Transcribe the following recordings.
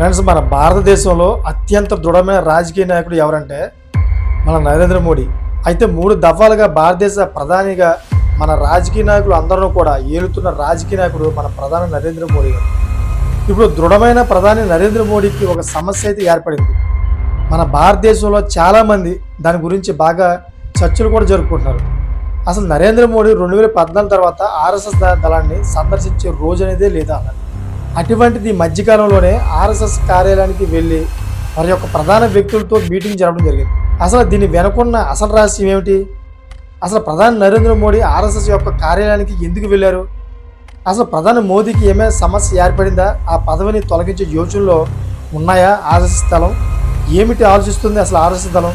Friends మన భారతదేశంలో అత్యంత దృఢమైన రాజకీయ నాయకుడు ఎవరంటే మన నరేంద్ర మోడీ. అయితే మూడు దఫాలుగా భారతదేశ ప్రధానిగా మన రాజకీయ నాయకులు అందరూ కూడా ఏలుతున్న రాజకీయ నాయకుడు మన ప్రధాని నరేంద్ర మోడీ గారు. ఇప్పుడు దృఢమైన ప్రధాని నరేంద్ర మోడీకి ఒక సమస్య అయితే ఏర్పడింది. మన భారతదేశంలో చాలామంది దాని గురించి బాగా చర్చలు కూడా జరుపుకుంటున్నారు. అసలు నరేంద్ర మోడీ రెండు వేల పద్నాలుగు తర్వాత ఆర్ఎస్ఎస్ దళాన్ని సందర్శించే రోజు అనేదే లేదా అన్నారు. అటువంటిది మధ్యకాలంలోనే ఆర్ఎస్ఎస్ కార్యాలయానికి వెళ్ళి వారి యొక్క ప్రధాన వ్యక్తులతో మీటింగ్ జరపడం జరిగింది. అసలు దీని వెనుకున్న అసలు రహస్యం ఏమిటి? అసలు ప్రధాని నరేంద్ర మోడీ ఆర్ఎస్ఎస్ యొక్క కార్యాలయానికి ఎందుకు వెళ్ళారు? అసలు ప్రధాని మోదీకి ఏమైనా సమస్య ఏర్పడిందా? ఆ పదవిని తొలగించే యోచనలో ఉన్నాయా ఆర్ఎస్ఎస్ దళం? ఏమిటి ఆలోచిస్తుంది అసలు ఆర్ఎస్ఎస్ దళం?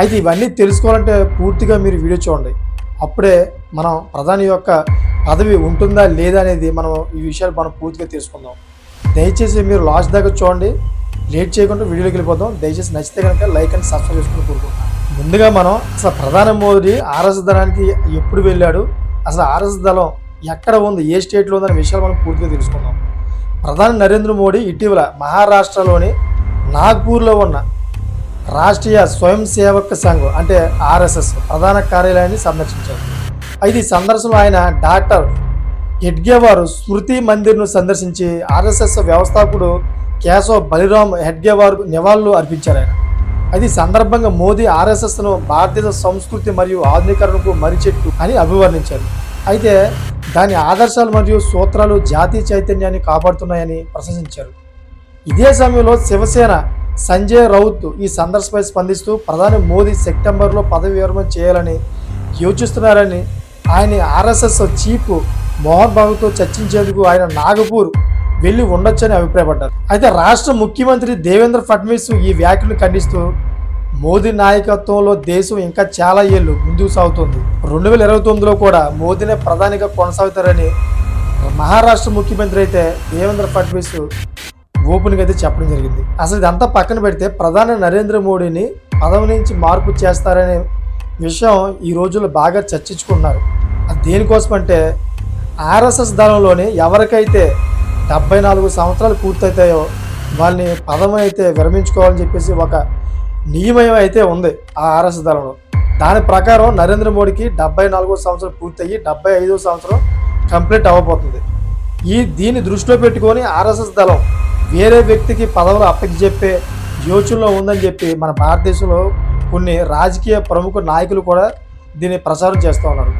అయితే ఇవన్నీ తెలుసుకోవాలంటే పూర్తిగా మీరు వీడియో చూడండి. అప్పుడే మనం ప్రధాని యొక్క పదవి ఉంటుందా లేదా అనేది మనం ఈ విషయాలు మనం పూర్తిగా తెలుసుకుందాం. దయచేసి మీరు లాస్ట్ దాకా చూడండి. లేట్ చేయకుండా వీడియోలోకి వెళ్ళిపోదాం. దయచేసి నచ్చితే కనుక లైక్ అండ్ సబ్స్క్రైబ్ చేసుకుని కోరుకుంటున్నాను ముందుగా మనం అసలు ప్రధాని మోదీ ఆర్ఎస్ దళానికి ఎప్పుడు వెళ్ళాడు? అసలు ఆర్ఎస్ దళం ఎక్కడ ఉంది? ఏ స్టేట్లో ఉందనే విషయాలు మనం పూర్తిగా తెలుసుకుందాం. ప్రధాని నరేంద్ర మోడీ ఇటీవల మహారాష్ట్రలోని నాగ్పూర్లో ఉన్న రాష్ట్రీయ స్వయం సేవక సంఘం అంటే ఆర్ఎస్ఎస్ ప్రధాన కార్యాలయాన్ని సందర్శించారు. అయితే ఈ సందర్శనలో ఆయన డాక్టర్ హెడ్గేవారు స్మృతి మందిర్ను సందర్శించి ఆర్ఎస్ఎస్ వ్యవస్థాపకుడు కేశవ్ బలిరామ్ హెడ్గేవారు నివాళులు అర్పించారు ఆయన. అది సందర్భంగా మోదీ ఆర్ఎస్ఎస్ను భారతదేశ సంస్కృతి మరియు ఆధునీకరణకు మరిచెట్టు అని అభివర్ణించారు. అయితే దాని ఆదర్శాలు మరియు సూత్రాలు జాతీయ చైతన్యాన్ని కాపాడుతున్నాయని ప్రశంసించారు. ఇదే సమయంలో శివసేన సంజయ్ రౌత్ ఈ సందర్శనపై స్పందిస్తూ ప్రధాని మోదీ సెప్టెంబర్లో పదవి విరమణ చేయాలని యోచిస్తున్నారని ఆయన ఆర్ఎస్ఎస్ చీఫ్ మోహన్ బాబుతో చర్చించేందుకు ఆయన నాగపూర్ వెళ్ళి ఉండొచ్చని అభిప్రాయపడ్డారు. అయితే రాష్ట్ర ముఖ్యమంత్రి దేవేంద్ర ఫడ్నవీస్ ఈ వ్యాఖ్యలు ఖండిస్తూ మోదీ నాయకత్వంలో దేశం ఇంకా చాలా ఏళ్ళు ముందుకు సాగుతుంది. రెండు వేల ఇరవై తొమ్మిదిలో కూడా మోదీనే ప్రధానిగా కొనసాగుతారని మహారాష్ట్ర ముఖ్యమంత్రి అయితే దేవేంద్ర ఫడ్నవీస్ ఓపెన్గా అయితే చెప్పడం జరిగింది. అసలు ఇదంతా పక్కన పెడితే ప్రధాని నరేంద్ర మోడీని పదవి నుంచి మార్పు చేస్తారని విషయం ఈ రోజుల్లో బాగా చర్చించుకున్నారు అది దేనికోసం అంటే ఆర్ఎస్ఎస్ దళంలోని ఎవరికైతే డెబ్బై నాలుగు సంవత్సరాలు పూర్తయితాయో వాళ్ళని పదవి అయితే విరమించుకోవాలని చెప్పేసి ఒక నియమం అయితే ఉంది ఆ ఆర్ఎస్ దళంలో. దాని ప్రకారం నరేంద్ర మోడీకి డెబ్బై నాలుగో సంవత్సరం పూర్తయ్యి డెబ్బై ఐదో సంవత్సరం కంప్లీట్ అవ్వబోతుంది. ఈ దీన్ని దృష్టిలో పెట్టుకొని ఆర్ఎస్ఎస్ దళం వేరే వ్యక్తికి పదవులు అప్పచెప్పే యోచనలో ఉందని చెప్పి మన భారతదేశంలో కొన్ని రాజకీయ ప్రముఖ నాయకులు కూడా దీన్ని ప్రచారం చేస్తూ ఉన్నారు.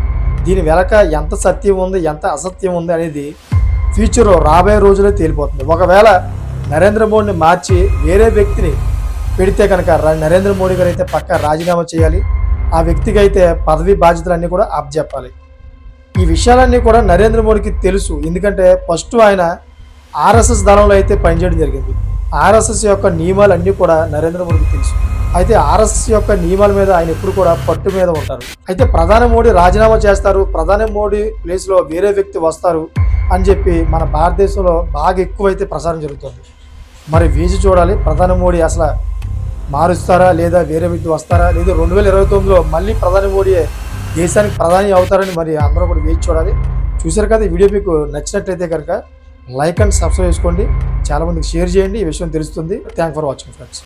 దీని వెనక ఎంత సత్యం ఉంది ఎంత అసత్యం ఉంది అనేది ఫ్యూచర్లో రాబోయే రోజులే తేలిపోతుంది. ఒకవేళ నరేంద్ర మోడీని మార్చి వేరే వ్యక్తిని పెడితే కనుక నరేంద్ర మోడీ గారు అయితే పక్క రాజీనామా చేయాలి. ఆ వ్యక్తికి అయితే పదవి బాధ్యతలన్నీ కూడా అప్పచెప్పాలి ఈ విషయాలన్నీ కూడా నరేంద్ర మోడీకి తెలుసు. ఎందుకంటే ఫస్ట్ ఆయన ఆర్ఎస్ఎస్ దళంలో అయితే పనిచేయడం జరిగింది. ఆర్ఎస్ఎస్ యొక్క నియమాలన్నీ కూడా నరేంద్ర మోడీకి తెలుసు. అయితే ఆర్ఎస్ఎస్ యొక్క నియమాల మీద ఆయన ఎప్పుడు కూడా పట్టు మీద ఉంటారు. అయితే ప్రధాని మోడీ రాజీనామా చేస్తారు ప్రధాని మోడీ ప్లేస్లో వేరే వ్యక్తి వస్తారు అని చెప్పి మన భారతదేశంలో బాగా ఎక్కువైతే ప్రచారం జరుగుతుంది. మరి వేచి చూడాలి ప్రధాని మోడీ అసలు మారుస్తారా లేదా వేరే వ్యక్తి వస్తారా లేదా రెండు వేల ఇరవై తొమ్మిదిలో మళ్ళీ ప్రధాని మోడీ దేశానికి ప్రధాని అవుతారని మరి అందరూ కూడా వేచి చూడాలి. చూశారు కదా ఈ వీడియో మీకు నచ్చినట్లయితే కనుక లైక్ అండ్ సబ్స్క్రైబ్ చేసుకోండి. చాలామందికి షేర్ చేయండి. ఈ విషయం తెలుస్తుంది. Thank for watching friends